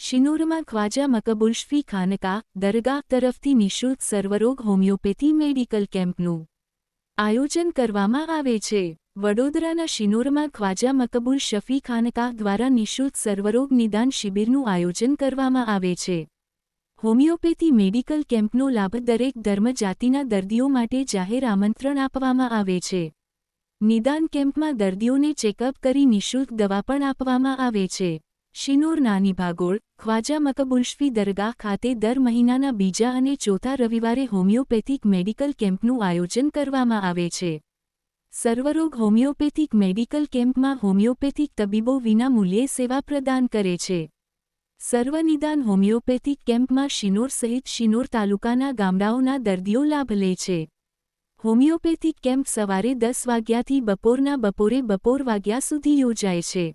શિનોરમાં ખ્વાજા મકબુલ્શફી ખાનકા દરગાહ તરફથી નિઃશુલ્ક સર્વરોગ homeopathy medical કેમ્પનું આયોજન કરવામાં આવે છે વડોદરાના શિનોરમાં ખ્વાજા મકબુલ શફી ખાનકા દ્વારા નિઃશુલ્ક સર્વરોગ નિદાન શિબિરનું આયોજન કરવામાં આવે છે હોમિયોપેથી મેડિકલ કેમ્પનો લાભ દરેક ધર્મ જાતિના દર્દીઓ માટે જાહેર આમંત્રણ આપવામાં આવે છે નિદાન કેમ્પમાં દર્દીઓને ચેકઅપ કરી નિઃશુલ્ક દવા પણ આપવામાં આવે છે શિનોર નાની ભાગોળ, ખ્વાજા મકબુલ્શફી દરગાહ ખાતે દર મહિનાના બીજા અને ચોથા રવિવારે હોમિયોપેથિક મેડિકલ કેમ્પનું આયોજન કરવામાં આવે છે. સર્વરોગ હોમિયોપેથિક મેડિકલ કેમ્પમાં હોમિયોપેથિક તબીબો વિના મૂલ્યે સેવા પ્રદાન કરે છે. સર્વનિદાન હોમિયોપેથિક કેમ્પમાં શિનોર સહિત શિનોર તાલુકાના ગામડાઓના દર્દીઓ લાભ લે છે. હોમિયોપેથિક કેમ્પ સવારે દસ વાગ્યાથી બપોરના બપોરે બપોર વાગ્યા સુધી યોજાય છે.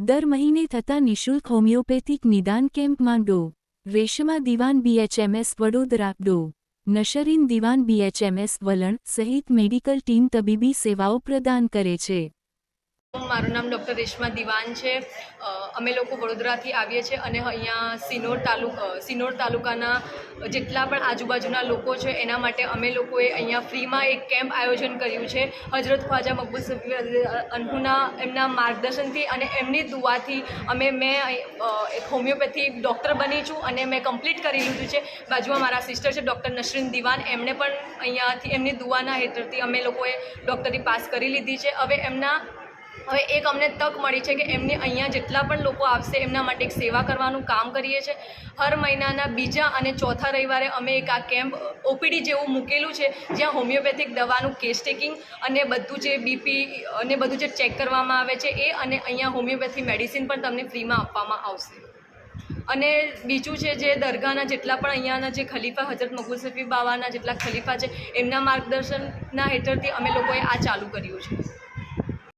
દર મહિને થતા નિઃશુલ્ક હોમિયોપેથિક નિદાન કેમ્પમાં ડો. રેશમા દિવાન બીએચએમએસ વડોદરા ડો. નશરીન દિવાન બીએચએમએસ વલણ સહિત મેડિકલ ટીમ તબીબી સેવાઓ પ્રદાન કરે છે. મારું નામ ડૉક્ટર રેશમા દિવાન છે. અમે લોકો વડોદરાથી આવીએ છીએ અને અહીંયા સિનોર તાલુક સિનોર તાલુકાના જેટલા પણ આજુબાજુના લોકો છે, એના માટે અમે લોકોએ અહીંયા ફ્રીમાં એક કેમ્પ આયોજન કર્યું છે. હજરત ખ્વાજા મકબૂલ સફી અનહુના એમના માર્ગદર્શનથી અને એમની દુઆથી અમે મેં એક હોમિયોપેથી ડૉક્ટર બની છું અને મેં કમ્પ્લીટ કરી લીધું છે. બાજુમાં મારા સિસ્ટર છે, ડૉક્ટર નસરીન દિવાન. એમણે પણ અહીંયાથી, એમની દુઆના હેઠળથી અમે લોકોએ ડૉક્ટરી પાસ કરી લીધી છે. હવે એમના હવે એક અમને તક મળી છે કે એમને અહીંયા જેટલા પણ લોકો આવશે, એમના માટે એક સેવા કરવાનું કામ કરીએ છીએ. હર મહિનાના બીજા અને ચોથા રવિવારે અમે એક આ કેમ્પ ઓપીડી જેવું મૂકેલું છે, જ્યાં હોમિયોપેથિક દવાનું કેસ ટેકિંગ અને બધું જે બીપી અને બધું જે ચેક કરવામાં આવે છે, એ અને અહીંયા હોમિયોપેથી મેડિસિન પણ તમને ફ્રીમાં આપવામાં આવશે. અને બીજું છે જે દરગાહના જેટલા પણ અહીંયાના જે ખલીફા હજરત મકબૂલ સફી બાવાના જેટલા ખલીફા છે, એમના માર્ગદર્શનના હેઠળથી અમે લોકોએ આ ચાલુ કર્યું છે.